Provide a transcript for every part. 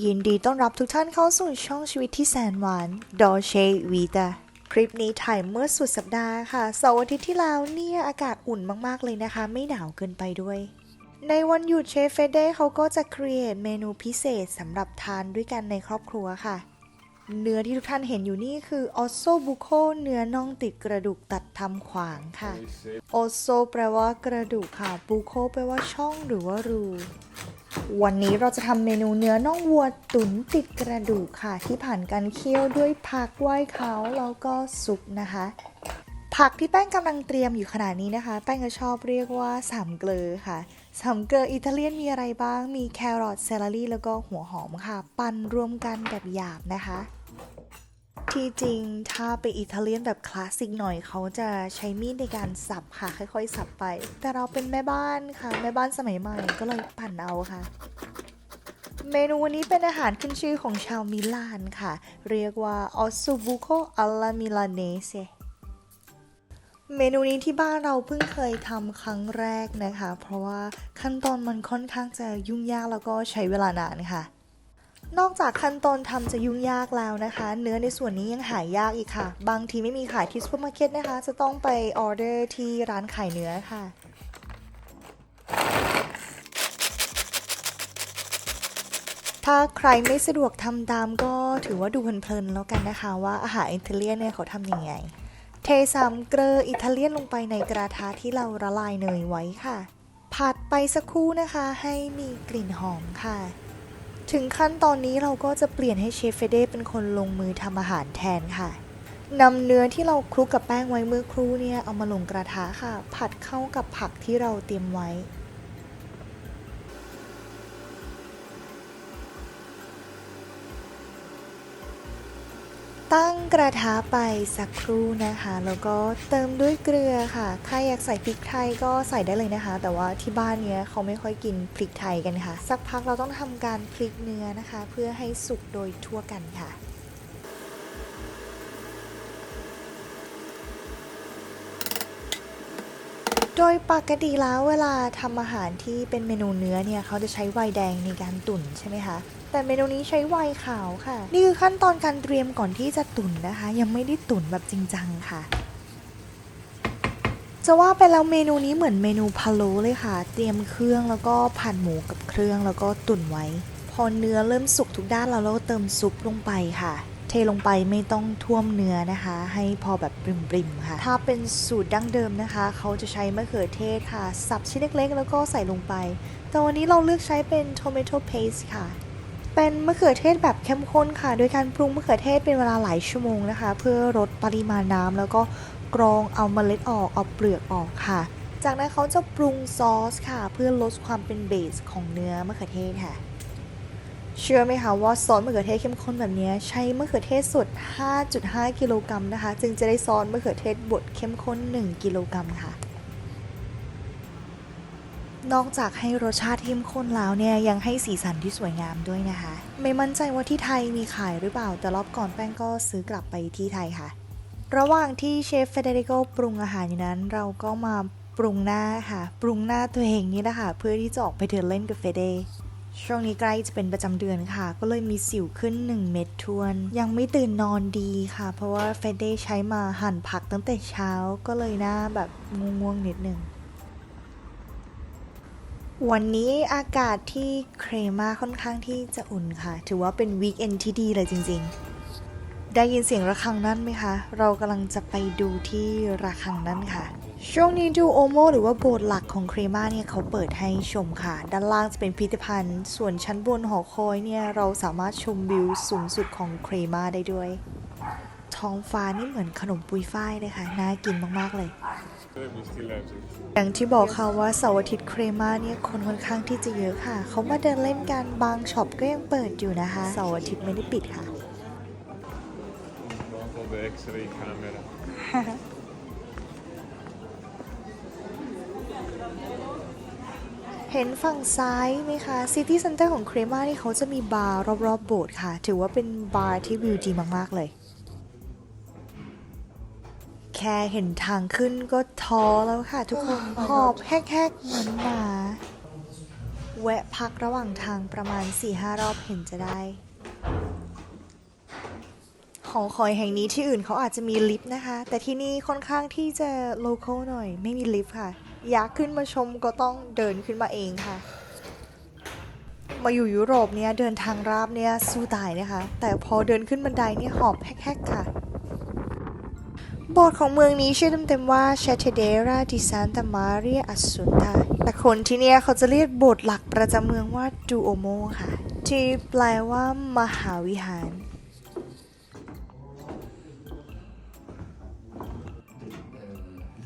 ยินดีต้อนรับทุกท่านเข้าสู่ช่องชีวิตที่แสนหวานดอเชวีตาคลิปนี้ถ่ายเมื่อสุดสัปดาห์ค่ะเสาร์อาทิตย์ที่แล้วเนี่ยอากาศอุ่นมากๆเลยนะคะ ไม่หนาวเกินไปด้วย ในวันหยุดเชฟเฟเดเขาก็จะครีเอทเมนูพิเศษสำหรับทานด้วยกันในครอบครัวค่ะ เนื้อที่ทุกท่านเห็นอยู่นี่คือออโซบุโคเนื้อน่องติดกระดูกตัดทำขวางค่ะโอโซแปลว่ากระดูกค่ะบูโคแปลว่าช่องหรือว่ารู วันนี้เราจะทำเมนูเนื้อน่องวัวตุ๋นติดกระดูกค่ะ ที่ผ่านการเคี่ยวด้วยผักไว้เขาแล้วก็ซุปนะคะ ผักที่แป้งกำลังเตรียมอยู่ขนาดนี้นะคะ แป้งก็ชอบเรียกว่าสามเกลือค่ะสามเกลืออิตาเลียนมีอะไรบ้าง มีแครอทเซลลารี่แล้วก็หัวหอมค่ะ ปั่นรวมกันแบบหยาบนะคะ ที่จริงถ้าเป็นอิตาเลียนแบบคลาสสิกหน่อยเขาจะใช้มีดในการสับค่ะ ค่อยๆ สับไป แต่เราเป็นแม่บ้านค่ะ แม่บ้านสมัยใหม่ก็เลยปั่นเอาค่ะ เมนูวันนี้เป็นอาหารขึ้นชื่อของชาวมิลานค่ะ เรียกว่า ossobuco alla milanese เมนูนี้ที่บ้านเราเพิ่งเคยทำครั้งแรกนะคะ เพราะว่าขั้นตอนมันค่อนข้างจะยุ่งยากแล้วก็ใช้เวลานานค่ะ นอกจากขั้นตอนทำจะยุ่งยากแล้วนะคะ เนื้อในส่วนนี้ยังหายยากอีกค่ะ บางทีไม่มีขายที่ซูเปอร์มาร์เก็ตนะคะ จะต้องไปออเดอร์ที่ร้านขายเนื้อค่ะถ้าใครไม่สะดวกทำตามก็ถือว่าดูเพลินๆแล้วกันนะคะ ว่าอาหารอิตาเลียนเนี่ยเขาทำยังไง เทสามเกลืออิตาเลียนลงไปในกระทะที่เราละลายเนยไว้ค่ะ ผัดไปสักครู่นะคะให้มีกลิ่นหอมค่ะ ถึงขั้นตอนนี้เราก็จะเปลี่ยนให้เชฟเฟเดเป็นคนลงมือทำอาหารแทนค่ะนำเนื้อที่เราคลุกกับแป้งไว้เมื่อครู่เนี่ยเอามาลงกระทะค่ะ ผัดเข้ากับผักที่เราเตรียมไว้ ตั้งกระทะไปสักครู่นะคะ แล้วก็เติมด้วยเกลือค่ะ ใครอยากใส่พริกไทยก็ใส่ได้เลยนะคะ แต่ว่าที่บ้านเนี้ยเขาไม่ค่อยกินพริกไทยกันค่ะ สักพักเราต้องทำการพลิกเนื้อนะคะ เพื่อให้สุกโดยทั่วกันค่ะ โดยปกติแล้วเวลาทำอาหารที่เป็นเมนูเนื้อเนี่ยเขาจะใช้ไวน์แดงในการตุ๋นใช่ไหมคะ แต่เมนูนี้ใช้ไวน์ขาวค่ะ นี่คือขั้นตอนการเตรียมก่อนที่จะตุ๋นนะคะ ยังไม่ได้ตุ๋นแบบจริงจังค่ะ จะว่าไปแล้วเมนูนี้เหมือนเมนูพะโล้เลยค่ะ เตรียมเครื่องแล้วก็ผัดหมูกับเครื่องแล้วก็ตุ๋นไว้ พอเนื้อเริ่มสุกทุกด้านแล้วเราก็เติมซุปลงไปค่ะ เทลงไปไม่ต้องท่วมเนื้อนะคะ ให้พอแบบปริมๆค่ะ ถ้าเป็นสูตรดั้งเดิมนะคะ เขาจะใช้มะเขือเทศค่ะ สับชิ้นเล็กๆ แล้วก็ใส่ลงไป แต่วันนี้เราเลือกใช้เป็น tomato paste ค่ะ เป็นมะเขือเทศแบบเข้มข้นค่ะ โดยการปรุงมะเขือเทศเป็นเวลาหลายชั่วโมงนะคะ เพื่อลดปริมาณน้ำแล้วก็กรองเอาเมล็ดออกเอาเปลือกออกค่ะ จากนั้นเขาจะปรุงซอสค่ะ เพื่อลดความเป็นเบสของเนื้อมะเขือเทศค่ะ เชื่อไหมคะว่าซอสมะเขือเทศเข้มข้นแบบนี้ใช้มะเขือเทศสด 5.5 กิโลกรัมนะคะ จึงจะได้ซอสมะเขือเทศบดเข้มข้น 1 กิโลกรัมค่ะ นอกจากให้รสชาติเข้มข้นแล้วเนี่ยยังให้สีสันที่สวยงามด้วยนะคะ ไม่มั่นใจว่าที่ไทยมีขายหรือเปล่า แต่รอบก่อนแป้งก็ซื้อกลับไปที่ไทยค่ะ ระหว่างที่เชฟเฟเดริโกปรุงอาหารอยู่นั้น เราก็มาปรุงหน้าค่ะ ปรุงหน้าตัวเองนี่แหละค่ะเพื่อที่จะออกไปเดินเล่นกับเฟเด ช่วงนี้ใกล้จะเป็นประจำเดือนค่ะ ก็เลยมีสิวขึ้น 1 เม็ดทวน ยังไม่ตื่นนอนดีค่ะ เพราะว่าเฟเดใช้มาหั่นผักตั้งแต่เช้าก็เลยหน้าแบบง่วงๆนิดนึงวันนี้อากาศที่เครมาค่อนข้างที่จะอุ่นค่ะ ถือว่าเป็นวีคเอนที่ดีเลยจริงๆ ได้ยินเสียงระฆังนั่นไหมคะ เรากำลังจะไปดูที่ระฆังนั่นค่ะ ช่วงนี้ดูโอโมหรือว่าโบสถ์หลักของเครมาเนี่ยเขาเปิดให้ชมค่ะ ด้านล่างจะเป็นพิพิธภัณฑ์ ส่วนชั้นบนหอคอยเนี่ยเราสามารถชมวิวสูงสุดของเครมาได้ด้วย ท้องฟ้านี่เหมือนขนมปุยฝ้ายเลยค่ะ น่ากินมากๆเลย อย่างที่บอกค่ะว่าเสาร์อาทิตย์เครมาเนี่ยคนค่อนข้างที่จะเยอะค่ะ เขามาเดินเล่นกันบางช็อปก็ยังเปิดอยู่นะคะเสาร์อาทิตย์ไม่ได้ปิดค่ะ เห็นฝั่งซ้ายไหมคะซิตี้เซ็นเตอร์ของเครมานี่เขาจะมีบาร์รอบๆโบสถ์ค่ะ ถือว่าเป็นบาร์ที่วิวดีมากๆเลย แค่เห็นทางขึ้นก็ท้อแล้วค่ะ ทุกคนหอบแฮกๆเหมือนหมาแวะพักระหว่างทางประมาณ 4-5 รอบเห็นจะได้ หอคอยแห่งนี้ที่อื่นเขาอาจจะมีลิฟต์นะคะ แต่ที่นี่ค่อนข้างที่จะโลคอลหน่อย ไม่มีลิฟต์ค่ะ อยากขึ้นมาชมก็ต้องเดินขึ้นมาเองค่ะ มาอยู่ยุโรปเนี่ยเดินทางราบเนี่ยสู้ตายนะคะ แต่พอเดินขึ้นบันไดเนี่ยหอบแฮกๆค่ะโบสถ์ของเมืองนี้ชื่อเต็มๆว่า c h a t e d e r a di Santa Maria Assunta แต่คนที่เนี่ยเขาจะเรียกโบสถ์หลักประจำเมืองว่า Duomo ค่ะ ที่แปลว่ามหาวิหาร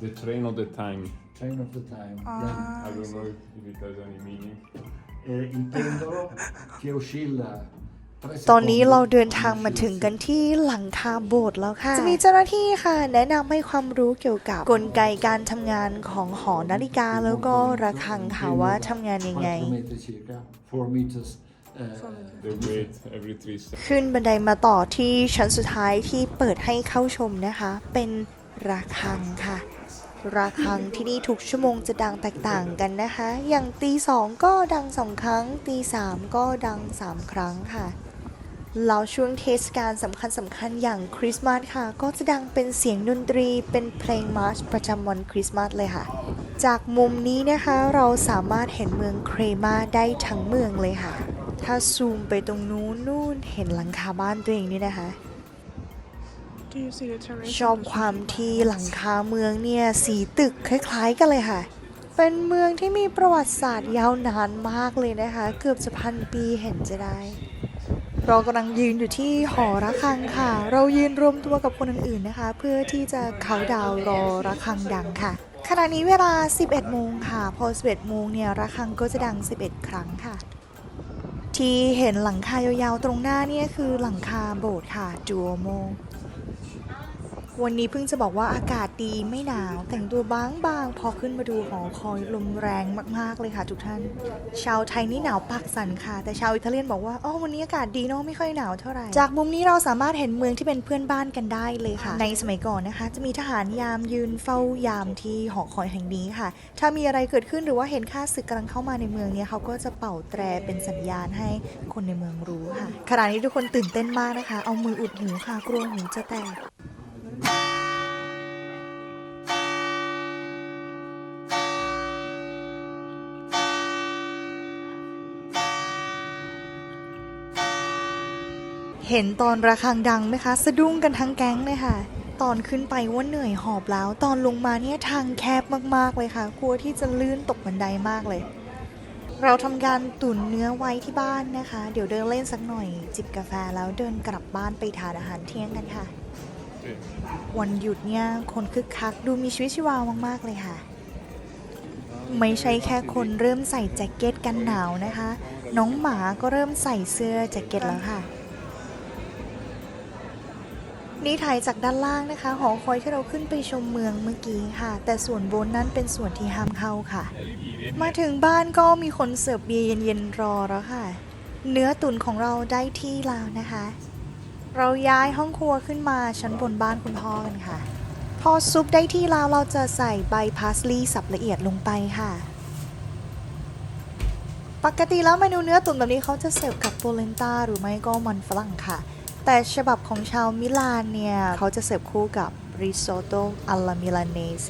The train of the time. Train of the time. I don't know if it has any meaning. Yeah. Eh, intendono che oscilla ตอนนี้เราเดินทางมาถึงกันที่หลังคาโบสถ์แล้วค่ะ จะมีเจ้าหน้าที่ค่ะ แนะนำให้ความรู้เกี่ยวกับกลไกการทำงานของหอนาฬิกาแล้วก็ระฆังค่ะว่าทำงานยังไง4 metri circa, 4 meters. eh, The weight every three seconds. ขึ้นบันไดมาต่อที่ชั้นสุดท้ายที่เปิดให้เข้าชมนะคะ เป็นระฆังค่ะ ระฆังที่นี่ทุกชั่วโมงจะดังแตกต่างกันนะคะ อย่างตีสองก็ดังสองครั้ง ตีสามก็ดังสามครั้งค่ะแล้วช่วงเทศกาลสำคัญสำคัญอย่างคริสต์มาสค่ะ ก็จะดังเป็นเสียงดนตรีเป็นเพลงมาร์ชประจำวันคริสต์มาสเลยค่ะ จากมุมนี้นะคะเราสามารถเห็นเมืองเครมาได้ทั้งเมืองเลยค่ะ ถ้าซูมไปตรงนู้นนู่นเห็นหลังคาบ้านตัวเองนี่นะคะ ชอบความที่หลังคาเมืองเนี่ยสีตึกคล้ายๆกันเลยค่ะ เป็นเมืองที่มีประวัติศาสตร์ยาวนานมากเลยนะคะ เกือบจะพันปีเห็นจะได้ เรากำลังยืนอยู่ที่หอระฆังค่ะ เรายืนรวมตัวกับคนอื่นๆนะคะ เพื่อที่จะเขาดาวรอระฆังดังค่ะขณะนี้เวลา 11 โมงค่ะ พอ 11 โมงเนี่ยระฆังก็จะดัง 11 ครั้งค่ะ ที่เห็นหลังคายาวๆตรงหน้าเนี่ยคือหลังคาโบสถ์ค่ะจูโอโม วันนี้เพิ่งจะบอกว่าอากาศดีไม่หนาว แต่งตัวบางๆพอขึ้นมาดูหอคอยลมแรงมาก ๆ เลยค่ะทุกท่าน ชาวไทยนี่หนาวปากสั่นค่ะ แต่ชาวอิตาเลียนบอกว่าอ๋อวันนี้อากาศดีเนาะไม่ค่อยหนาวเท่าไหร่ จากมุมนี้เราสามารถเห็นเมืองที่เป็นเพื่อนบ้านกันได้เลยค่ะ ในสมัยก่อนนะคะ จะมีทหารยามยืนเฝ้ายามที่หอคอยแห่งนี้ค่ะ ถ้ามีอะไรเกิดขึ้นหรือว่าเห็นข้าศึกกำลังเข้ามาในเมืองเนี่ยเขาก็จะเป่าแตรเป็นสัญญาณให้คนในเมืองรู้ค่ะขณะนี้ทุกคนตื่นเต้นมากนะคะ เอามืออุดหูค่ะกลัวหูจะแตก เห็นตอนระฆังดังไหมคะ สะดุ้งกันทั้งแก๊งเลยค่ะ ตอนขึ้นไปว่าเหนื่อยหอบแล้ว ตอนลงมาเนี่ยทางแคบมากๆเลยค่ะ กลัวที่จะลื่นตกบันไดมากเลย เราทำการตุ๋นเนื้อไว้ที่บ้านนะคะ เดี๋ยวเดินเล่นสักหน่อย จิบกาแฟแล้วเดินกลับบ้านไปทานอาหารเที่ยงกันค่ะ วันหยุดเนี่ยคนคึกคักดูมีชีวิตชีวามากๆเลยค่ะไม่ใช่แค่คนเริ่มใส่แจ็คเก็ตกันหนาวนะคะ น้องหมาก็เริ่มใส่เสื้อแจ็คเก็ตแล้วค่ะ นี่ถ่ายจากด้านล่างนะคะ หอคอยที่เราขึ้นไปชมเมืองเมื่อกี้ค่ะ แต่ส่วนบนนั้นเป็นส่วนที่ห้ามเข้าค่ะ มาถึงบ้านก็มีคนเสิร์ฟเบียร์เย็นๆรอแล้วค่ะ เนื้อตุ๋นของเราได้ที่แล้วนะคะ เราย้ายห้องครัวขึ้นมาชั้นบนบ้านคุณพ่อกันค่ะ พอซุปได้ที่แล้วเราจะใส่ใบพาสลีย์สับละเอียดลงไปค่ะ ปกติแล้วเมนูเนื้อตุ๋นแบบนี้เขาจะเสิร์ฟกับโปเลนตาหรือไม่ก็มันฝรั่งค่ะ แต่ฉบับของชาวมิลานเนี่ย เขาจะเสิร์ฟคู่กับริซอตโตอัลลามิลานเนส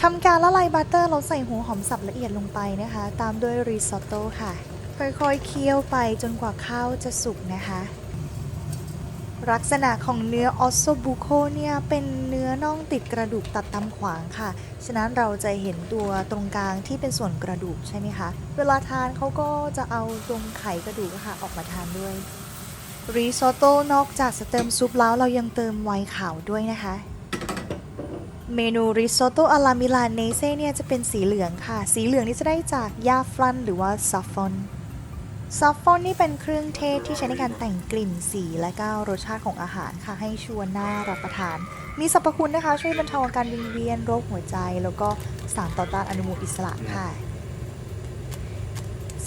ทำการละลายบัตเตอร์เราใส่หัวหอมสับละเอียดลงไปนะคะ ตามด้วยริซอตโตค่ะ ค่อยๆเคี่ยวไปจนกว่าข้าวจะสุกนะคะ ลักษณะของเนื้อออสโซบุโคเนี่ย เป็นเนื้อน่องติดกระดูกตัดตามขวางค่ะ ฉะนั้นเราจะเห็นตัวตรงกลางที่เป็นส่วนกระดูกใช่ไหมคะ เวลาทานเขาก็จะเอาตรงไขกระดูกค่ะออกมาทานด้วย รีซอตโต้นอกจากจะเติมซุปแล้วเรายังเติมไวน์ขาวด้วยนะคะ เมนูริซอตโต้อารามิลานเนเซ่เนี่ยจะเป็นสีเหลืองค่ะ สีเหลืองนี่จะได้จากหญ้าฟลันหรือว่าซัฟฟอนซัฟฟอนนี่เป็นเครื่องเทศที่ใช้ในการแต่งกลิ่นสีและก็รสชาติของอาหารค่ะ ให้ชวนน่ารับประทาน มีสรรพคุณนะคะ ช่วยบรรเทาอาการวิงเวียนโรคหัวใจ แล้วก็สารต่อต้านอนุมูลอิสระค่ะ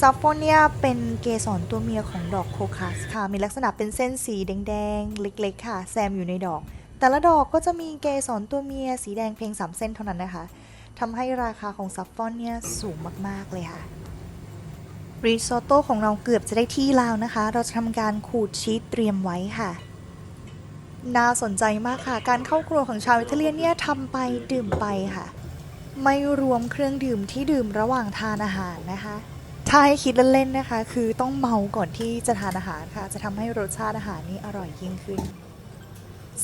ซัฟฟอนเนี่ยเป็นเกสรตัวเมียของดอกโคคัสค่ะ มีลักษณะเป็นเส้นสีแดงๆ เล็กๆ ค่ะ แซมอยู่ในดอก แต่ละดอกก็จะมีเกสรตัวเมียสีแดงเพียง3เส้นเท่านั้นนะคะทำให้ราคาของซัฟฟอนเนี่ยสูงมากๆเลยค่ะรีซอตโต้ของเราเกือบจะได้ที่แล้วนะคะ เราจะทำการขูดชีสเตรียมไว้ค่ะ น่าสนใจมากค่ะ การเข้าครัวของชาวอิตาเลียนเนี่ยทำไปดื่มไปค่ะ ไม่รวมเครื่องดื่มที่ดื่มระหว่างทานอาหารนะคะ ถ้าให้คิดเล่นๆนะคะ คือต้องเมาก่อนที่จะทานอาหารค่ะ จะทำให้รสชาติอาหารนี้อร่อยยิ่งขึ้น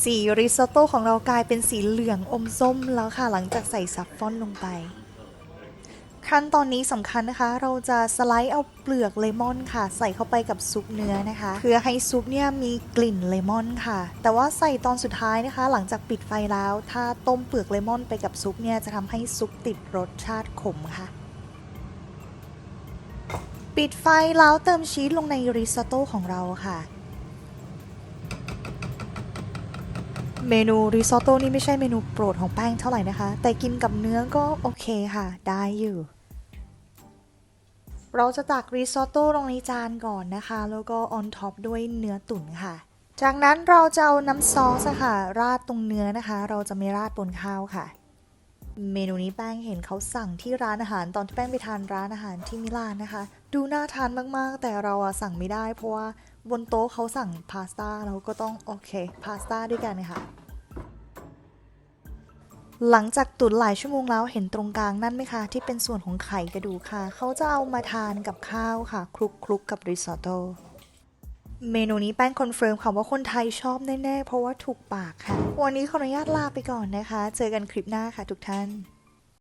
สีริซอตโต้ของเรากลายเป็นสีเหลืองอมส้มแล้วค่ะ หลังจากใส่ซัฟฟอนลงไป ขั้นตอนนี้สำคัญนะคะ เราจะสไลด์เอาเปลือกเลมอนค่ะ ใส่เข้าไปกับซุปเนื้อนะคะ เพื่อให้ซุปเนี่ยมีกลิ่นเลมอนค่ะ แต่ว่าใส่ตอนสุดท้ายนะคะ หลังจากปิดไฟแล้ว ถ้าต้มเปลือกเลมอนไปกับซุปเนี่ยจะทำให้ซุปติดรสชาติขมค่ะ ปิดไฟแล้วเติมชีสลงในริซอตโต้ของเราค่ะ เมนูริซอตโต้นี่ไม่ใช่เมนูโปรดของแป้งเท่าไหร่นะคะ แต่กินกับเนื้อก็โอเคค่ะ ได้อยู่ เราจะตักริซอตโต้ลงในจานก่อนนะคะ แล้วก็ออนท็อปด้วยเนื้อตุ๋นค่ะ จากนั้นเราจะเอาน้ำซอสค่ะ ราดตรงเนื้อนะคะ เราจะไม่ราดบนข้าวค่ะ เมนูนี้แป้งเห็นเขาสั่งที่ร้านอาหารตอนที่แป้งไปทานร้านอาหารที่มิลานนะคะ ดูน่าทานมากๆ แต่เราอะสั่งไม่ได้ เพราะว่าบนโต๊ะเขาสั่งพาสต้าเราก็ต้องโอเคพาสต้าด้วยกันค่ะหลังจากตุ๋นหลายชั่วโมงแล้วเห็นตรงกลางนั่นไหมคะ ที่เป็นส่วนของไข่กระดูกค่ะ เขาจะเอามาทานกับข้าวค่ะคลุกคลุกกับริซอตโต เมนูนี้แป้งคอนเฟิร์มค่ะว่าคนไทยชอบแน่ ๆ เพราะว่าถูกปากค่ะ วันนี้ขออนุญาตลาไปก่อนนะคะ เจอกันคลิปหน้าค่ะทุกท่าน